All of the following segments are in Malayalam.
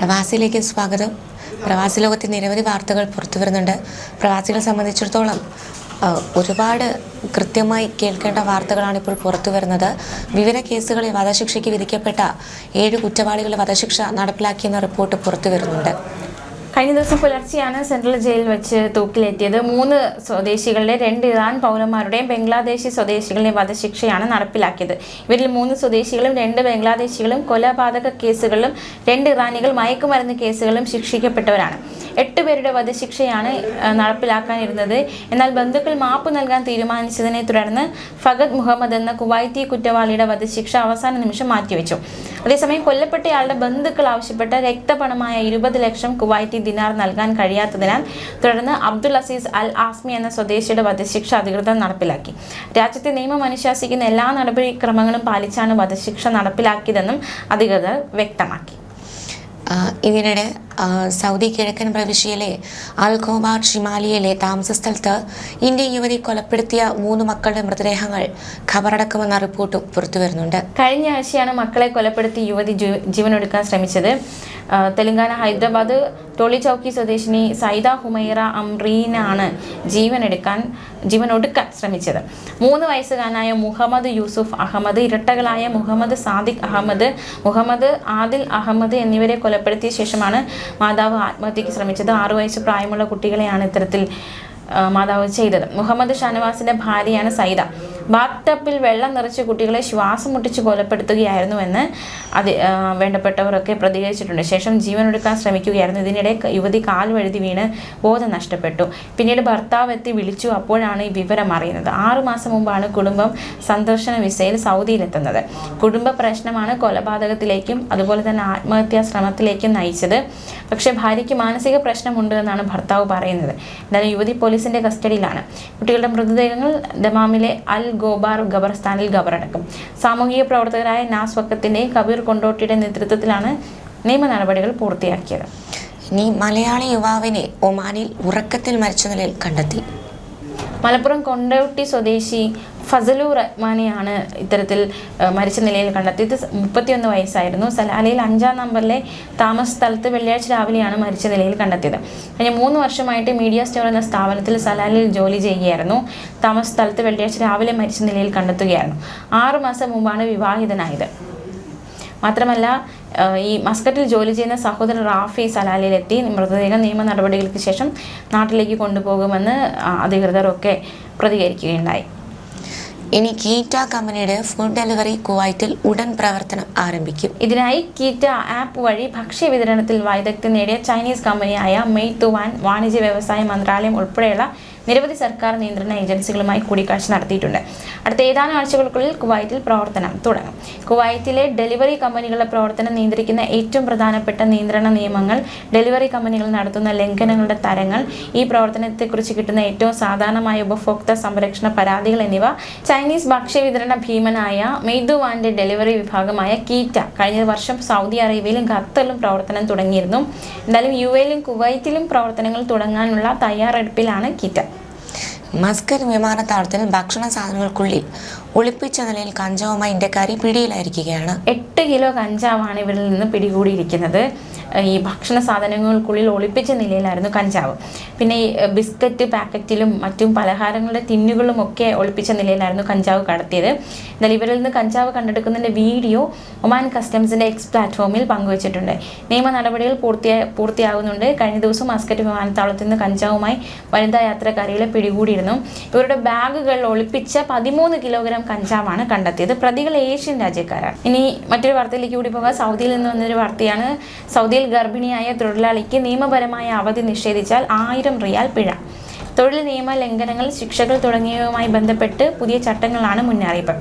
പ്രവാസിയിലേക്ക് സ്വാഗതം. പ്രവാസി ലോകത്തെ നിരവധി വാർത്തകൾ പുറത്തു വരുന്നുണ്ട്. പ്രവാസികളെ സംബന്ധിച്ചിടത്തോളം ഒരുപാട് കൃത്യമായി കേൾക്കേണ്ട വാർത്തകളാണ് ഇപ്പോൾ പുറത്തു വരുന്നത്. വിവിധ കേസുകളിൽ വധശിക്ഷയ്ക്ക് വിധിക്കപ്പെട്ട ഏഴ് കുറ്റവാളികളുടെ വധശിക്ഷ നടപ്പിലാക്കിയെന്ന റിപ്പോർട്ട് പുറത്തു വരുന്നുണ്ട്. കഴിഞ്ഞ ദിവസം പുലർച്ചെയാണ് സെൻട്രൽ ജയിലിൽ വെച്ച് തൂക്കിലേറ്റിയത്. മൂന്ന് സ്വദേശികളുടെ രണ്ട് ഇറാൻ പൗരന്മാരുടെയും ബംഗ്ലാദേശി സ്വദേശികളുടെയും വധശിക്ഷയാണ് നടപ്പിലാക്കിയത്. ഇവരിൽ മൂന്ന് സ്വദേശികളും രണ്ട് ബംഗ്ലാദേശികളും കൊലപാതക കേസുകളിലും രണ്ട് ഇറാനികൾ മയക്കുമരുന്ന് കേസുകളിലും ശിക്ഷിക്കപ്പെട്ടവരാണ്. എട്ട് പേരുടെ വധശിക്ഷയാണ് നടപ്പിലാക്കാനിരുന്നത്. എന്നാൽ ബന്ധുക്കൾ മാപ്പ് നൽകാൻ തീരുമാനിച്ചതിനെ തുടർന്ന് ഫഗദ് മുഹമ്മദ് എന്ന കുവൈത്തി കുറ്റവാളിയുടെ വധശിക്ഷ അവസാന നിമിഷം മാറ്റിവെച്ചു. അതേസമയം കൊല്ലപ്പെട്ടയാളുടെ ബന്ധുക്കൾ ആവശ്യപ്പെട്ട രക്തപണമായ ഇരുപത് ലക്ഷം കുവൈറ്റി ദിനാർ നൽകാൻ കഴിയാത്തതിനാൽ തുടർന്ന് അബ്ദുൽ അസീസ് അൽ ആസ്മി എന്ന സ്വദേശിയുടെ വധശിക്ഷ അധികൃതർ നടപ്പിലാക്കി. രാജ്യത്തെ നിയമം അനുശാസിക്കുന്ന എല്ലാ നടപടിക്രമങ്ങളും പാലിച്ചാണ് വധശിക്ഷ നടപ്പിലാക്കിയതെന്നും അധികൃതർ വ്യക്തമാക്കി. ഇതിനിടെ സൗദി കിഴക്കൻ പ്രവിശ്യയിലെ അൽ ഷിമാലിയയിലെ താമസ സ്ഥലത്ത് ഇന്ത്യൻ യുവതി കൊലപ്പെടുത്തിയ മൂന്ന് മക്കളുടെ മൃതദേഹങ്ങൾ ഖബറടക്കുമെന്ന റിപ്പോർട്ടും പുറത്തുവരുന്നുണ്ട്. കഴിഞ്ഞ ആഴ്ചയാണ് മക്കളെ കൊലപ്പെടുത്തി യുവതി ജീവനൊടുക്കാൻ ശ്രമിച്ചത്. തെലങ്കാന ഹൈദരാബാദ് ടോളി ചൗക്കി സ്വദേശിനി സൈദ ഹുമൈറ അംറീനാണ് ജീവനെടുക്കാൻ ജീവനൊടുക്കാൻ ശ്രമിച്ചത്. മൂന്ന് വയസ്സുകാരനായ മുഹമ്മദ് യൂസുഫ് അഹമ്മദ് ഇരട്ടകളായ മുഹമ്മദ് സാദിഖ് അഹമ്മദ് മുഹമ്മദ് ആദിൽ അഹമ്മദ് എന്നിവരെ കൊലപ്പെടുത്തിയ ശേഷമാണ് മാതാവ് ആത്മഹത്യക്ക് ശ്രമിച്ചത്. ആറു വയസ്സ് പ്രായമുള്ള കുട്ടികളെയാണ് ഇത്തരത്തിൽ മാതാവ് ചെയ്തത്. മുഹമ്മദ് ഷാനവാസിന്റെ ഭാര്യയാണ് സൈദ ബാത്ത് വെള്ളം നിറച്ച് കുട്ടികളെ ശ്വാസം മുട്ടിച്ച് കൊലപ്പെടുത്തുകയായിരുന്നുവെന്ന് അത് വേണ്ടപ്പെട്ടവരൊക്കെ പ്രതികരിച്ചിട്ടുണ്ട്. ശേഷം ജീവനൊടുക്കാൻ ശ്രമിക്കുകയായിരുന്നു. ഇതിനിടെ യുവതി കാൽ വഴുതി വീണ് ബോധം നഷ്ടപ്പെട്ടു. പിന്നീട് ഭർത്താവ് എത്തി വിളിച്ചു. അപ്പോഴാണ് ഈ വിവരം അറിയുന്നത്. ആറുമാസം മുമ്പാണ് കുടുംബം സന്ദർശന വിസയിൽ സൗദിയിലെത്തുന്നത്. കുടുംബ പ്രശ്നമാണ് കൊലപാതകത്തിലേക്കും അതുപോലെ തന്നെ ആത്മഹത്യാ ശ്രമത്തിലേക്കും നയിച്ചത്. പക്ഷേ ഭാര്യയ്ക്ക് മാനസിക പ്രശ്നമുണ്ട് എന്നാണ് ഭർത്താവ് പറയുന്നത്. എന്തായാലും യുവതി പോലീസിന്റെ കസ്റ്റഡിയിലാണ്. കുട്ടികളുടെ മൃതദേഹങ്ങൾ ദമാമിലെ അൽ ഗോബാർ ഖബർസ്ഥാനിൽ ഖബറടക്കും സാമൂഹിക പ്രവർത്തകരായ നാസ് വക്കത്തിന്റെ കബീർ കൊണ്ടോട്ടിയുടെ നേതൃത്വത്തിലാണ് നിയമ നടപടികൾ പൂർത്തിയാക്കിയത്. ഇനി മലയാളി യുവാവിനെ ഒമാനിൽ ഉറക്കത്തിൽ മരിച്ച നിലയിൽ കണ്ടെത്തി. മലപ്പുറം കൊണ്ടോട്ടി സ്വദേശി ഫസലു റഹ്മാനെയാണ് ഇത്തരത്തിൽ മരിച്ച നിലയിൽ കണ്ടെത്തിയത്. മുപ്പത്തിയൊന്ന് വയസ്സായിരുന്നു. സലാലയിൽ അഞ്ചാം നമ്പറിലെ താമസ സ്ഥലത്ത് വെള്ളിയാഴ്ച രാവിലെയാണ് മരിച്ച നിലയിൽ കണ്ടെത്തിയത്. കഴിഞ്ഞ മൂന്ന് വർഷമായിട്ട് മീഡിയ സ്റ്റോർ എന്ന സ്ഥാപനത്തിൽ സലാലയിൽ ജോലി ചെയ്യുകയായിരുന്നു. താമസ സ്ഥലത്ത് വെള്ളിയാഴ്ച രാവിലെ മരിച്ച നിലയിൽ കണ്ടെത്തുകയായിരുന്നു. ആറു മാസം മുമ്പാണ് വിവാഹിതനായത്. മാത്രമല്ല ഈ മസ്കറ്റിൽ ജോലി ചെയ്യുന്ന സഹോദരൻ റാഫി സലാലിലെത്തി മൃതദേഹം നിയമ നടപടികൾക്ക് ശേഷം നാട്ടിലേക്ക് കൊണ്ടുപോകുമെന്ന് അധികൃതരൊക്കെ പ്രതികരിക്കുകയുണ്ടായി. ഇനി കീറ്റ കമ്പനിയുടെ ഫുഡ് ഡെലിവറി കുവൈറ്റിൽ ഉടൻ പ്രവർത്തനം ആരംഭിക്കും. ഇതിനായി കീറ്റ ആപ്പ് വഴി ഭക്ഷ്യ വിതരണത്തിൽ വൈദഗ്ധ്യം നേടിയ ചൈനീസ് കമ്പനിയായ മെയ്ത്തുവാൻ വാണിജ്യ വ്യവസായ മന്ത്രാലയം ഉൾപ്പെടെയുള്ള നിരവധി സർക്കാർ നിയന്ത്രണ ഏജൻസികളുമായി കൂടിക്കാഴ്ച നടത്തിയിട്ടുണ്ട്. അടുത്ത ഏതാനും ആഴ്ചകൾക്കുള്ളിൽ കുവൈത്തിൽ പ്രവർത്തനം തുടങ്ങും. കുവൈത്തിലെ ഡെലിവറി കമ്പനികളുടെ പ്രവർത്തനം നിയന്ത്രിക്കുന്ന ഏറ്റവും പ്രധാനപ്പെട്ട നിയന്ത്രണ നിയമങ്ങൾ ഡെലിവറി കമ്പനികൾ നടത്തുന്ന ലംഘനങ്ങളുടെ തരങ്ങൾ ഈ പ്രവർത്തനത്തെക്കുറിച്ച് കിട്ടുന്ന ഏറ്റവും സാധാരണമായ ഉപഭോക്തൃ സംരക്ഷണ പരാതികൾ എന്നിവ ചൈനീസ് ഭക്ഷ്യ വിതരണ ഭീമനായ മെയ്തുവാന്റെ ഡെലിവറി വിഭാഗമായ കീറ്റ കഴിഞ്ഞ വർഷം സൗദി അറേബ്യയിലും ഖത്തറിലും പ്രവർത്തനം തുടങ്ങിയിരുന്നു. എന്തായാലും യു എയിലും കുവൈറ്റിലും പ്രവർത്തനങ്ങൾ തുടങ്ങാനുള്ള തയ്യാറെടുപ്പിലാണ് കീറ്റ. മസ്കറ്റ് വിമാനത്താവളത്തിൽ ഭക്ഷണ സാധനങ്ങൾക്കുള്ളിൽ ഒളിപ്പിച്ച നിലയിൽ കഞ്ചാവുമായി ഇന്ത്യക്കാരി പിടിയിലായിരിക്കുകയാണ്. എട്ട് കിലോ കഞ്ചാവാണ് ഇവരിൽ നിന്ന് പിടികൂടിയിരിക്കുന്നത്. ഈ ഭക്ഷണ സാധനങ്ങൾക്കുള്ളിൽ ഒളിപ്പിച്ച നിലയിലായിരുന്നു കഞ്ചാവ്. പിന്നെ ഈ ബിസ്ക്കറ്റ് പാക്കറ്റിലും മറ്റും പലഹാരങ്ങളുടെ തിന്നുകളും ഒക്കെ ഒളിപ്പിച്ച നിലയിലായിരുന്നു കഞ്ചാവ് കടത്തിയത്. എന്നാൽ ഇവരിൽ നിന്ന് കഞ്ചാവ് കണ്ടെടുക്കുന്നതിന്റെ വീഡിയോ ഒമാൻ കസ്റ്റംസിന്റെ എക്സ് പ്ലാറ്റ്ഫോമിൽ പങ്കുവച്ചിട്ടുണ്ട്. നിയമ നടപടികൾ പൂർത്തിയാ പൂർത്തിയാകുന്നുണ്ട്. കഴിഞ്ഞ ദിവസം മസ്കറ്റ് വിമാനത്താവളത്തിൽ നിന്ന് കഞ്ചാവുമായി വനിതാ യാത്രക്കാരികളെ പിടികൂടിയിരുന്നു. ഇവരുടെ ബാഗുകൾ ഒളിപ്പിച്ച പതിമൂന്ന് കിലോഗ്രാം കഞ്ചാവാണ് കണ്ടെത്തിയത്. പ്രതികൾ ഏഷ്യൻ രാജ്യക്കാരാണ്. ഇനി മറ്റൊരു വാർത്തയിലേക്ക് കൂടി പോകാം. സൗദിയിൽ നിന്ന് വന്നൊരു വാർത്തയാണ്. സൗദിയിൽ ഗർഭിണിയായ തൊഴിലാളിക്ക് നിയമപരമായ അവധി നിഷേധിച്ചാൽ ആയിരം റിയാൽ പിഴ. തൊഴിൽ നിയമ ലംഘനങ്ങൾ ശിക്ഷകൾ തുടങ്ങിയവയുമായി ബന്ധപ്പെട്ട് പുതിയ ചട്ടങ്ങളാണ് മുന്നറിയിപ്പ്.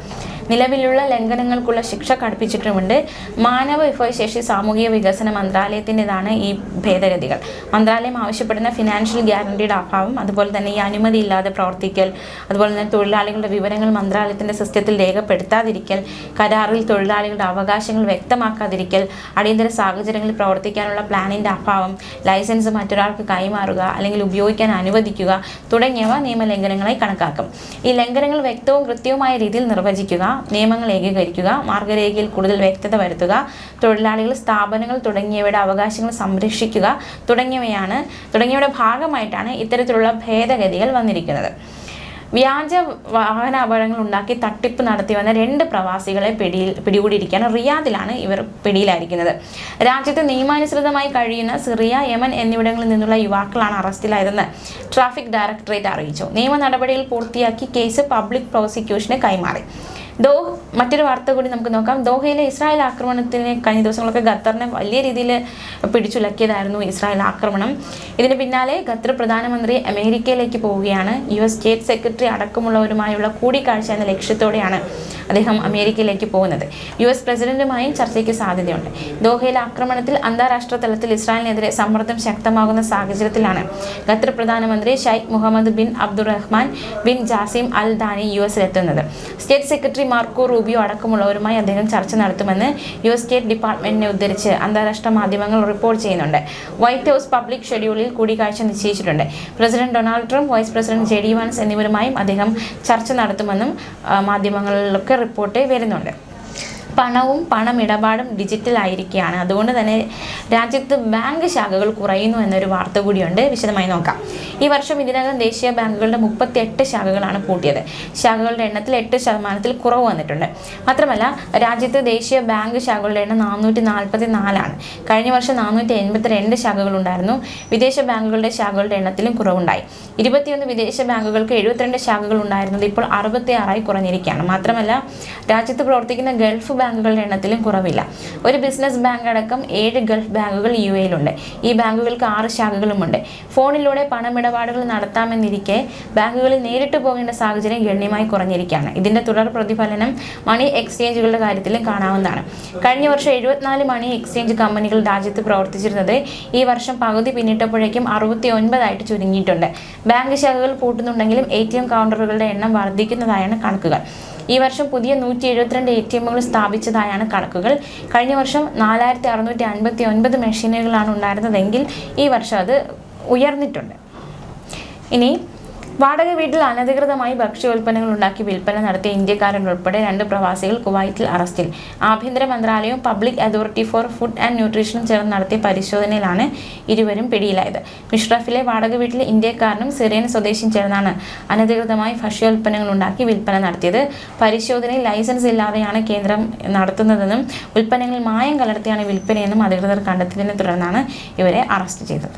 നിലവിലുള്ള ലംഘനങ്ങൾക്കുള്ള ശിക്ഷ കടുപ്പിച്ചിട്ടുമുണ്ട്. മാനവ വിഭവശേഷി സാമൂഹിക വികസന മന്ത്രാലയത്തിന്റെതാണ് ഈ ഭേദഗതികൾ. മന്ത്രാലയം ആവശ്യപ്പെടുന്ന ഫിനാൻഷ്യൽ ഗ്യാരണ്ടിയുടെ അഭാവം അതുപോലെ തന്നെ ഈ അനുമതി ഇല്ലാതെ പ്രവർത്തിക്കൽ അതുപോലെ തന്നെ തൊഴിലാളികളുടെ വിവരങ്ങൾ മന്ത്രാലയത്തിന്റെ സിസ്റ്റത്തിൽ രേഖപ്പെടുത്താതിരിക്കൽ കരാറിൽ തൊഴിലാളികളുടെ അവകാശങ്ങൾ വ്യക്തമാക്കാതിരിക്കൽ അടിയന്തര സാഹചര്യങ്ങളിൽ പ്രവർത്തിക്കാനുള്ള പ്ലാനിന്റെ അഭാവം ലൈസൻസ് മറ്റൊരാൾക്ക് കൈമാറുക അല്ലെങ്കിൽ ഉപയോഗിക്കാൻ അനുവദിക്കുക തുടങ്ങിയവ നിയമലംഘനങ്ങളായി കണക്കാക്കും. ഈ ലംഘനങ്ങൾ വ്യക്തവും കൃത്യവുമായ രീതിയിൽ നിർവചിക്കുക നിയമങ്ങൾ ഏകീകരിക്കുക മാർഗരേഖയിൽ കൂടുതൽ വ്യക്തത വരുത്തുക തൊഴിലാളികൾ സ്ഥാപനങ്ങൾ തുടങ്ങിയവയുടെ അവകാശങ്ങൾ സംരക്ഷിക്കുക തുടങ്ങിയവയാണ് തുടങ്ങിയവയുടെ ഭാഗമായിട്ടാണ് ഇത്തരത്തിലുള്ള ഭേദഗതികൾ വന്നിരിക്കുന്നത്. വ്യാജ വാഹന അപകടങ്ങൾ ഉണ്ടാക്കി തട്ടിപ്പ് നടത്തി വന്ന രണ്ട് പ്രവാസികളെ പിടിയിൽ പിടികൂടിയിരിക്കുകയാണ്. റിയാദിലാണ് ഇവർ പിടിയിലായിരിക്കുന്നത്. രാജ്യത്ത് നിയമാനുസൃതമായി കഴിയുന്ന സിറിയ യമൻ എന്നിവിടങ്ങളിൽ നിന്നുള്ള യുവാക്കളാണ് അറസ്റ്റിലായതെന്ന് ട്രാഫിക് ഡയറക്ടറേറ്റ് അറിയിച്ചു. നിയമ നടപടികൾ പൂർത്തിയാക്കി കേസ് പബ്ലിക് പ്രോസിക്യൂഷന് കൈമാറി. ദോ മറ്റൊരു വാർത്ത കൂടി നമുക്ക് നോക്കാം. ദോഹയിലെ ഇസ്രായേൽ ആക്രമണത്തിന് കഴിഞ്ഞ ദിവസങ്ങളൊക്കെ ഖത്തറിനെ വലിയ രീതിയിൽ പിടിച്ചുലക്കിയതായിരുന്നു ഇസ്രായേൽ ആക്രമണം. ഇതിന് പിന്നാലെ ഖത്തർ പ്രധാനമന്ത്രി അമേരിക്കയിലേക്ക് പോവുകയാണ്. യു എസ് സ്റ്റേറ്റ് സെക്രട്ടറി അടക്കമുള്ളവരുമായുള്ള കൂടിക്കാഴ്ച എന്ന ലക്ഷ്യത്തോടെയാണ് അദ്ദേഹം അമേരിക്കയിലേക്ക് പോകുന്നത്. യു എസ് പ്രസിഡന്റുമായും ചർച്ചയ്ക്ക് സാധ്യതയുണ്ട്. ദോഹയിലെ ആക്രമണത്തിൽ അന്താരാഷ്ട്ര തലത്തിൽ ഇസ്രായേലിനെതിരെ സമ്മർദ്ദം ശക്തമാകുന്ന സാഹചര്യത്തിലാണ് ഖത്തർ പ്രധാനമന്ത്രി Sheikh Mohammed bin Abdulrahman bin Jassim Al Thani U എസിലെത്തുന്നത്. State secretary Marco Rubio അടക്കമുള്ളവരുമായി അദ്ദേഹം ചർച്ച നടത്തുമെന്ന് യു എസ് സ്റ്റേറ്റ് ഡിപ്പാർട്ട്മെന്റിനെ ഉദ്ധരിച്ച് അന്താരാഷ്ട്ര മാധ്യമങ്ങൾ റിപ്പോർട്ട് ചെയ്യുന്നുണ്ട്. വൈറ്റ് ഹൗസ് പബ്ലിക് ഷെഡ്യൂളിൽ കൂടിക്കാഴ്ച നിശ്ചയിച്ചിട്ടുണ്ട്. President Donald Trump vice president J D Vance എന്നിവരുമായും അദ്ദേഹം ചർച്ച നടത്തുമെന്നും മാധ്യമങ്ങളിലൊക്കെ റിപ്പോർട്ട് വരുന്നുണ്ട്. പണവും പണമിടപാടും ഡിജിറ്റൽ ആയിരിക്കുകയാണ്. അതുകൊണ്ട് തന്നെ രാജ്യത്ത് ബാങ്ക് ശാഖകൾ കുറയുന്നു എന്നൊരു വാർത്ത കൂടിയുണ്ട്. വിശദമായി നോക്കാം. ഈ വർഷം ഇതിനകം ദേശീയ ബാങ്കുകളുടെ മുപ്പത്തിയെട്ട് ശാഖകളാണ് പൂട്ടിയത്. ശാഖകളുടെ എണ്ണത്തിൽ എട്ട് ശതമാനത്തിൽ കുറവ് വന്നിട്ടുണ്ട്. മാത്രമല്ല രാജ്യത്ത് ദേശീയ ബാങ്ക് ശാഖകളുടെ എണ്ണം നാനൂറ്റി നാൽപ്പത്തി നാലാണ് കഴിഞ്ഞ വർഷം നാനൂറ്റി എൺപത്തി രണ്ട് ശാഖകളുണ്ടായിരുന്നു വിദേശ ബാങ്കുകളുടെ ശാഖകളുടെ എണ്ണത്തിലും കുറവുണ്ടായി. ഇരുപത്തിയൊന്ന് വിദേശ ബാങ്കുകൾക്ക് എഴുപത്തിരണ്ട് ശാഖകൾ ഉണ്ടായിരുന്നത് ഇപ്പോൾ അറുപത്തി ആറായി കുറഞ്ഞിരിക്കുകയാണ്. മാത്രമല്ല രാജ്യത്ത് പ്രവർത്തിക്കുന്ന ഗൾഫ് ബാങ്കുകളുടെ എണ്ണത്തിലും കുറവില്ല. ഒരു ബിസിനസ് ബാങ്ക് അടക്കം ഏഴ് ഗൾഫ് ബാങ്കുകൾ യു എയിലുണ്ട് ഈ ബാങ്കുകൾക്ക് ആറ് ശാഖകളുമുണ്ട്. ഫോണിലൂടെ പണമിടപാടുകൾ നടത്താമെന്നിരിക്കെ ബാങ്കുകളിൽ നേരിട്ട് പോകേണ്ട സാഹചര്യം ഗണ്യമായി കുറഞ്ഞിരിക്കുകയാണ്. ഇതിന്റെ തുടർ പ്രതിഫലനം മണി എക്സ്ചേഞ്ചുകളുടെ കാര്യത്തിലും കാണാവുന്നതാണ്. കഴിഞ്ഞ വർഷം എഴുപത്തിനാല് മണി എക്സ്ചേഞ്ച് കമ്പനികൾ രാജ്യത്ത് പ്രവർത്തിച്ചിരുന്നത് ഈ വർഷം പകുതി പിന്നിട്ടപ്പോഴേക്കും അറുപത്തി ഒൻപതായിട്ട് ചുരുങ്ങിയിട്ടുണ്ട്. ബാങ്ക് ശാഖകൾ പൂട്ടുന്നുണ്ടെങ്കിലും എ കൗണ്ടറുകളുടെ എണ്ണം വർദ്ധിക്കുന്നതായാണ് കണക്കുകൾ. ഈ വർഷം പുതിയ നൂറ്റി എഴുപത്തിരണ്ട് എ ടി എമ്മുകൾ സ്ഥാപിച്ചതായാണ് കണക്കുകൾ. കഴിഞ്ഞ വർഷം നാലായിരത്തി അറുന്നൂറ്റി അൻപത്തി ഒൻപത് മെഷീനുകളാണ് ഉണ്ടായിരുന്നതെങ്കിൽ ഈ വർഷം അത് ഉയർന്നിട്ടുണ്ട്. ഇനി വാടക വീട്ടിൽ അനധികൃതമായി ഭക്ഷ്യോൽപ്പന്നങ്ങൾ ഉണ്ടാക്കി വിൽപ്പന നടത്തിയ ഇന്ത്യക്കാരൻ ഉൾപ്പെടെ രണ്ട് പ്രവാസികൾ കുവൈറ്റിൽ അറസ്റ്റിൽ. ആഭ്യന്തര മന്ത്രാലയവും public authority for food and ന്യൂട്രീഷനും ചേർന്ന് നടത്തിയ പരിശോധനയിലാണ് ഇരുവരും പിടിയിലായത്. മിഷ്റഫിലെ വാടക വീട്ടിലെ ഇന്ത്യക്കാരനും സിറിയൻ സ്വദേശിയും ചേർന്നാണ് അനധികൃതമായി ഭക്ഷ്യോൽപ്പന്നങ്ങൾ ഉണ്ടാക്കി വിൽപ്പന നടത്തിയത്. പരിശോധനയിൽ ലൈസൻസ് ഇല്ലാതെയാണ് കേന്ദ്രം നടത്തുന്നതെന്നും ഉൽപ്പന്നങ്ങളിൽ മായം കലർത്തിയാണ് വിൽപ്പനയെന്നും അധികൃതർ കണ്ടെത്തിയതിനെ തുടർന്നാണ് ഇവരെ അറസ്റ്റ് ചെയ്തത്.